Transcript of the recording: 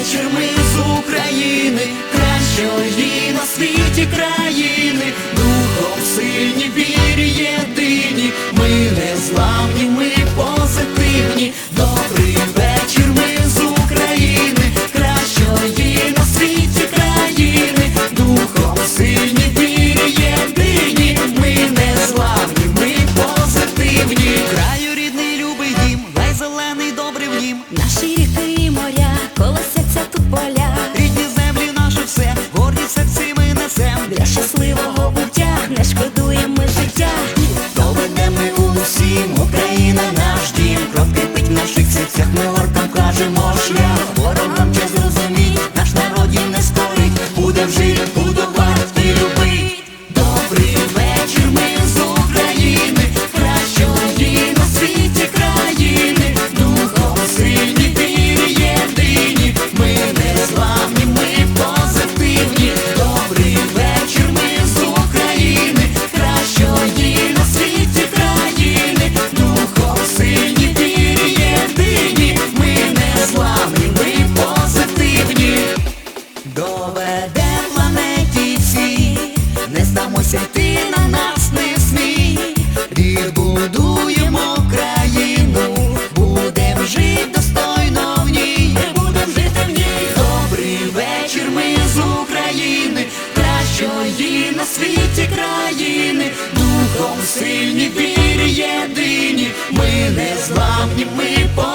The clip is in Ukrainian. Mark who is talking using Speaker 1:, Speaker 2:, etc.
Speaker 1: вечір ми з України, кращої на світі країни, духом сильні вірі єдині, ми не зламні, ми позитивні. Добрий вечір, ми з України, кращої на світі країни, духом сильні вірі єдині, ми не зламні, ми позитивні. Краю рідний, любий дім, лай зелений, добрий в нім.
Speaker 2: Наші ріки
Speaker 1: наш народ їм не скорить. Жити, будувати, Відбудуємо країну, будем жити достойно в ній, будем жити в ній. Добрий вечір, ми з України, кращої на світі країни, духом сильні вірі єдині, ми не зламні, ми по.